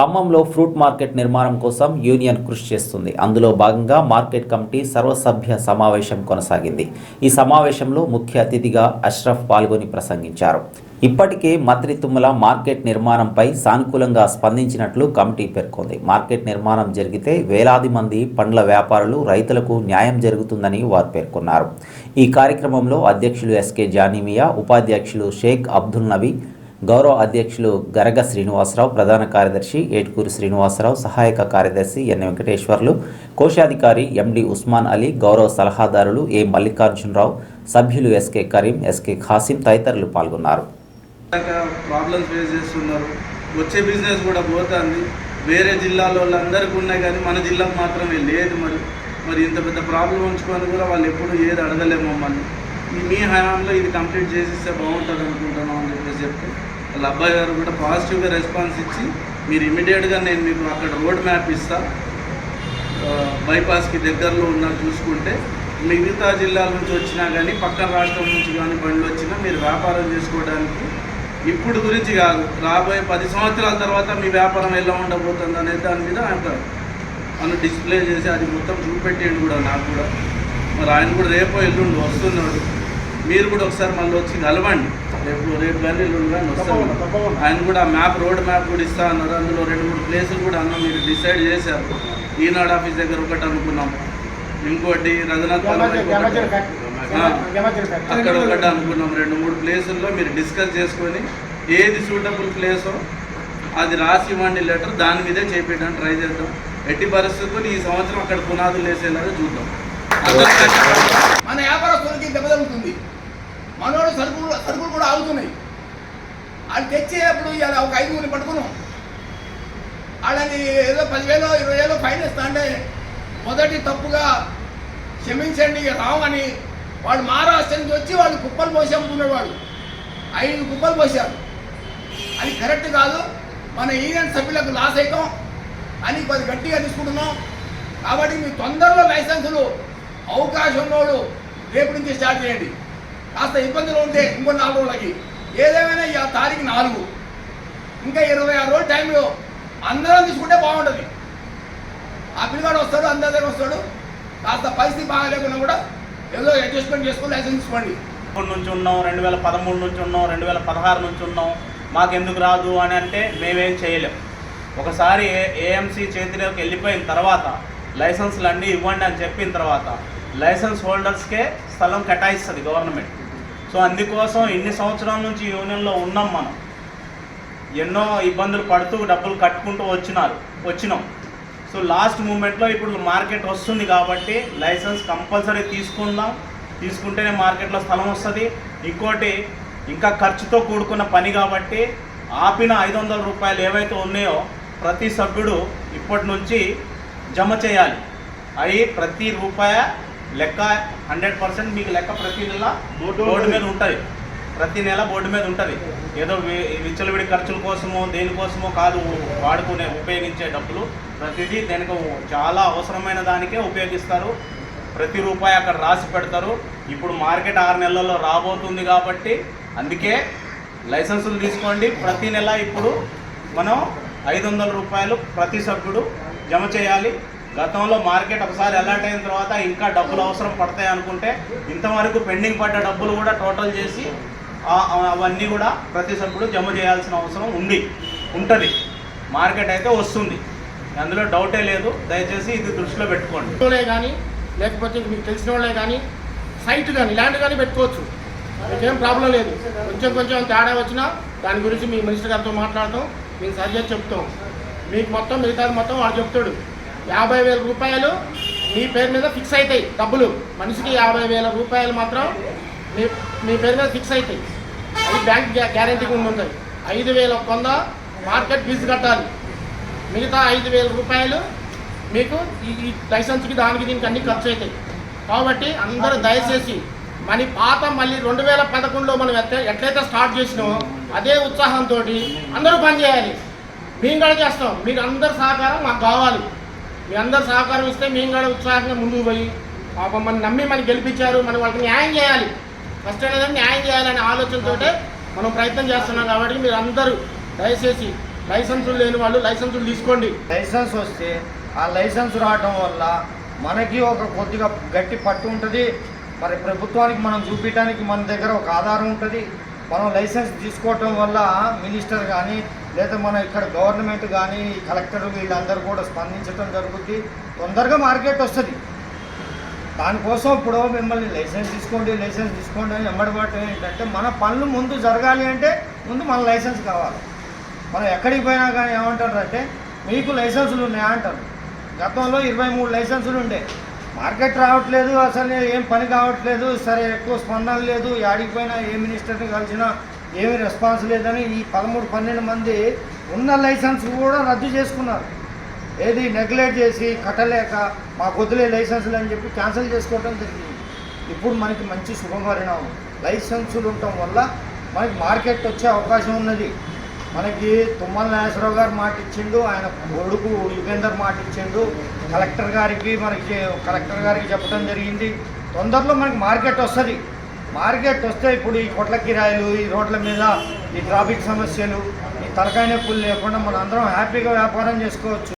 ఖమ్మంలో fruit market నిర్మాణం కోసం యూనియన్ కృషి చేస్తుంది. అందులో భాగంగా మార్కెట్ కమిటీ సర్వసభ్య సమావేశం కొనసాగింది. ఈ సమావేశంలో ముఖ్య అతిథిగా అష్రఫ్ పాల్గొని ప్రసంగించారు. ఇప్పటికే మంత్రి తుమ్మల మార్కెట్ నిర్మాణంపై సానుకూలంగా స్పందించినట్లు కమిటీ పేర్కొంది. మార్కెట్ నిర్మాణం జరిగితే వేలాది మంది పండ్ల వ్యాపారులు రైతులకు న్యాయం జరుగుతుందని వారు పేర్కొన్నారు. ఈ కార్యక్రమంలో అధ్యక్షులు ఎస్కే జానిమియా ఉపాధ్యక్షులు షేక్ అబ్దుల్ నబీ గౌరవ అధ్యక్షులు గరగ శ్రీనివాసరావు ప్రధాన కార్యదర్శి ఏటుకూరి శ్రీనివాసరావు సహాయక కార్యదర్శి ఎన్. వెంకటేశ్వర్లు కోశాధికారి ఎండి ఉస్మాన్ అలీ గౌరవ సలహాదారులు ఏ. మల్లికార్జునరావు సభ్యులు ఎస్కే కరీం ఎస్కే ఖాసిం తదితరులు పాల్గొన్నారు. ప్రాబ్లమ్స్ ఫేస్ చేస్తున్నారు. వచ్చే బిజినెస్ కూడా పోతుంది. వేరే జిల్లాలో వాళ్ళందరికీ ఉన్నాయి కానీ మన జిల్లాకు మాత్రమే లేదు మరి. మరి ఇంత పెద్ద ప్రాబ్లం ఉంచుకొని కూడా వాళ్ళు ఎప్పుడు ఏది అడగలేము మమ్మల్ని. మీ హయాంలో ఇది కంప్లీట్ చేసిస్తే బాగుంటుంది అనుకుంటున్నాం అని చెప్పేసి చెప్తే వాళ్ళ అబ్బాయి గారు కూడా పాజిటివ్గా రెస్పాన్స్ ఇచ్చి మీరు ఇమీడియట్గా నేను మీకు అక్కడ రోడ్ మ్యాప్ ఇస్తా. బైపాస్కి దగ్గరలో ఉన్న చూసుకుంటే మిగతా జిల్లాల నుంచి వచ్చినా కానీ పక్కన రాష్ట్రం నుంచి కానీ బండ్లు వచ్చినా మీరు వ్యాపారం చేసుకోవడానికి ఇప్పుడు గురించి కాదు రాబోయే పది సంవత్సరాల తర్వాత మీ వ్యాపారం ఎలా ఉండబోతుంది అనే దాని మీద ఆయన మనం డిస్ప్లే చేసి అది మొత్తం చూపెట్టేయండి కూడా నాకు కూడా. మరి ఆయన కూడా రేపు ఎల్లుండి వస్తున్నాడు. మీరు కూడా ఒకసారి మళ్ళీ వచ్చి కలవండి. రేపు రేపు కానీ ఎల్లుండి కానీ వస్తాను. ఆయన కూడా మ్యాప్ రోడ్ మ్యాప్ కూడా ఇస్తా అన్నారు. అందులో రెండు మూడు ప్లేసులు కూడా అన్న మీరు డిసైడ్ చేశారు. ఈనాడు ఆఫీస్ దగ్గర ఒకటి అనుకున్నాం. ఇంకోటి రఘునాథ్. ఆ, అక్కడ ఒకటి అనుకున్నాం. రెండు మూడు ప్లేసుల్లో మీరు డిస్కస్ చేసుకొని ఏది సూటబుల్ ప్లేసో అది రాసి ఇవ్వండి లెటర్ దాని మీదే చేపించడానికి ట్రై చేద్దాం. ఎట్టి పరిస్థితుల్లో ఈ సంవత్సరం అక్కడ పునాదులు వేసేలాగా చూద్దాం. మన వ్యాపారస్తులకి మనోడు సరుకులు సరుకులు కూడా ఆగుతున్నాయి. వాళ్ళు తెచ్చేటప్పుడు ఇలా ఒక ఐదుగురిని పట్టుకున్నాం. వాళ్ళని ఏదో పదివేలు ఇరవై వేలు ఫైన్ ఇస్తా అంటే మొదటి తప్పుగా క్షమించండి ఇక రావని వాళ్ళు మహారాష్ట్ర నుంచి వచ్చి వాళ్ళు కుప్పలు పోసి అమ్ముకున్నారు వాళ్ళు ఐదు కుప్పలు పోసారు అది కరెక్ట్ కాదు. మన యూనియన్ సభ్యులకు లాస్ అవుతాం అని కొద్ది గట్టిగా తీసుకుంటున్నాం. కాబట్టి మీ తొందరలో లైసెన్సులు అవకాశం రేపు నుంచి స్టార్ట్ చేయండి. కాస్త ఇబ్బందులు ఉంటే ఇంకో నాలుగు రోజులకి. ఏదేమైనా ఈ తారీఖు నాలుగు. ఇంకా ఇరవై ఆరు రోజుల టైంలో అందరం తీసుకుంటే బాగుంటుంది. ఆ పిల్లగాడు వస్తాడు అందరి దగ్గర వస్తాడు. కాస్త పరిస్థితి బాగాలేకుండా కూడా ఏదో అడ్జస్ట్మెంట్ చేసుకుని లైసెన్స్ తీసుకోండి నుంచి ఉన్నాం రెండు వేల పదమూడు నుంచి ఉన్నాం రెండు వేల పదహారు నుంచి ఉన్నాం. మాకెందుకు రాదు అని అంటే మేమేం చేయలేం. ఒకసారి ఏఎంసీ చేతిలోకి వెళ్ళిపోయిన తర్వాత లైసెన్స్లు అన్నీ ఇవ్వండి అని చెప్పిన తర్వాత లైసెన్స్ హోల్డర్స్కే స్థలం కేటాయిస్తుంది గవర్నమెంట్. సో అందుకోసం ఎన్ని సంవత్సరాల నుంచి యూనియన్లో ఉన్నాం మనం? ఎన్నో ఇబ్బందులు పడుతూ డబ్బులు కట్టుకుంటూ వచ్చినారు వచ్చినాం. సో లాస్ట్ మూమెంట్లో ఇప్పుడు మార్కెట్ వస్తుంది కాబట్టి లైసెన్స్ కంపల్సరీ తీసుకుందాం. తీసుకుంటేనే మార్కెట్లో స్థలం వస్తుంది. ఇంకోటి ఇంకా ఖర్చుతో కూడుకున్న పని కాబట్టి ఆపిన ఐదు వందల రూపాయలు ఏవైతే ఉన్నాయో ప్రతి సభ్యుడు ఇప్పటి నుంచి జమ చేయాలి. అవి ప్రతి రూపాయ లెక్క హండ్రెడ్ పర్సెంట్ మీకు లెక్క ప్రతి నెల బోర్డు మీద ఉంటుంది. ప్రతి నెల బోర్డు మీద ఉంటుంది. ఏదో విచ్చలవిడి ఖర్చుల కోసమో దేనికోసమో కాదు వాడుకునే ఉపయోగించే డబ్బులు ప్రతిదీ దేనికి చాలా అవసరమైన దానికే ఉపయోగిస్తారు. ప్రతి రూపాయి అక్కడ రాసి పెడతారు. ఇప్పుడు మార్కెట్ ఆరు నెలల్లో రాబోతుంది కాబట్టి అందుకే లైసెన్సులు తీసుకోండి. ప్రతి నెల ఇప్పుడు మనం ఐదు వందల రూపాయలు ప్రతి సభ్యుడు జమ చేయాలి. గతంలో మార్కెట్ ఒకసారి అలర్ట్ అయిన తర్వాత ఇంకా డబ్బులు అవసరం పడతాయి అనుకుంటే ఇంతవరకు పెండింగ్ పడ్డ డబ్బులు కూడా టోటల్ చేసి అవన్నీ కూడా ప్రతి సభ్యుడు జమ చేయాల్సిన అవసరం ఉంది ఉంటుంది. మార్కెట్ అయితే వస్తుంది. అందులో డౌటే లేదు. దయచేసి ఇది దృష్టిలో పెట్టుకోండి. కానీ లేకపోతే మీకు తెలిసిన వాళ్ళే కానీ సైట్ కానీ ల్యాండ్ కానీ పెట్టుకోవచ్చు. మీకేం ప్రాబ్లం లేదు. కొంచెం కొంచెం తేడా వచ్చినా దాని గురించి మీ మినిస్టర్ గారితో మాట్లాడతాం. మీకు సరిగ్గా చెప్తాం. మీకు మొత్తం మిగతాది మొత్తం వాడు చెప్తాడు. యాభై వేల రూపాయలు మీ పేరు మీద ఫిక్స్ అవుతాయి డబ్బులు. మనిషికి యాభై వేల రూపాయలు మాత్రం మీ మీ పేరు మీద ఫిక్స్ అవుతాయి అది బ్యాంక్ గ్యారంటీకి ఉంటుంది. ఐదు వేల కొంద మార్కెట్ ఫీజు కట్టాలి. మిగతా ఐదు వేల రూపాయలు మీకు ఈ లైసెన్స్కి దానికి దీనికి అన్ని ఖర్చు అవుతాయి కాబట్టి అందరూ దయచేసి మన పాత మళ్ళీ రెండు వేల పదకొండులో మనం ఎట్లయితే స్టార్ట్ చేసినామో అదే ఉత్సాహంతో అందరూ పనిచేయాలి మేము కూడా చేస్తాం. మీరు అందరు సహకారం మాకు కావాలి. మీ అందరు సహకారం ఇస్తే మేము కూడా ఉత్సాహంగా ముందుకు పోయి పాపం మనం నమ్మి మనకి గెలిపించారు మనం వాళ్ళకి న్యాయం చేయాలి. ఫస్ట్ అనేది న్యాయం చేయాలనే ఆలోచనతోటే మనం ప్రయత్నం చేస్తున్నాం కాబట్టి మీరు అందరూ దయచేసి లైసెన్సులు లేని వాళ్ళు లైసెన్సులు తీసుకోండి. లైసెన్స్ వస్తే ఆ లైసెన్స్ రావడం వల్ల మనకి ఒక కొద్దిగా గట్టి పట్టు ఉంటుంది. మరి ప్రభుత్వానికి మనం చూపించడానికి మన దగ్గర ఒక ఆధారం ఉంటుంది. మనం లైసెన్స్ తీసుకోవటం వల్ల మినిస్టర్ కానీ లేదా మన ఇక్కడ గవర్నమెంట్ కానీ కలెక్టర్ వీళ్ళందరూ కూడా స్పందించడం జరుగుతుంది తొందరగా మార్కెట్ వస్తుంది. దానికోసం ఇప్పుడు మిమ్మల్ని లైసెన్స్ తీసుకోండి లైసెన్స్ తీసుకోండి అని ఎమ్మడబడటం ఏంటంటే మన పనులు ముందు జరగాలి అంటే ముందు మన లైసెన్స్ కావాలి. మనం ఎక్కడికి పోయినా కానీ ఏమంటారు అంటే మీకు లైసెన్సులు ఉన్నాయా అంటారు. గతంలో ఇరవై మూడు లైసెన్సులు ఉండే. మార్కెట్ రావట్లేదు అసలు ఏం పని కావట్లేదు సరే ఎక్కువ స్పందన లేదు యాడికి పోయినా ఏ మినిస్టర్ని కలిసినా ఏమి రెస్పాన్స్ లేదని ఈ పదమూడు పన్నెండు మంది ఉన్న లైసెన్స్ కూడా రద్దు చేసుకున్నారు. ఏది నెగ్లెక్ట్ చేసి కట్టలేక మా వదిలే లైసెన్సులు అని చెప్పి క్యాన్సిల్ చేసుకోవడం జరిగింది. ఇప్పుడు మనకి మంచి శుభపరిణామం. లైసెన్సులు ఉండటం వల్ల మనకి మార్కెట్ వచ్చే అవకాశం ఉన్నది. మనకి తుమ్మల నాగేశ్వరరావు గారు మాట ఇచ్చిండు ఆయన కొడుకు యుగేందర్ మాట ఇచ్చిండు. కలెక్టర్ గారికి మనకి కలెక్టర్ గారికి చెప్పడం జరిగింది. తొందరలో మనకి మార్కెట్ వస్తుంది. మార్కెట్ వస్తే ఇప్పుడు ఈ కొట్ల కిరాయిలు ఈ రోడ్ల మీద ఈ ట్రాఫిక్ సమస్యలు ఈ తలకాయ నొప్పులు లేకుండా మనం అందరం హ్యాపీగా వ్యాపారం చేసుకోవచ్చు.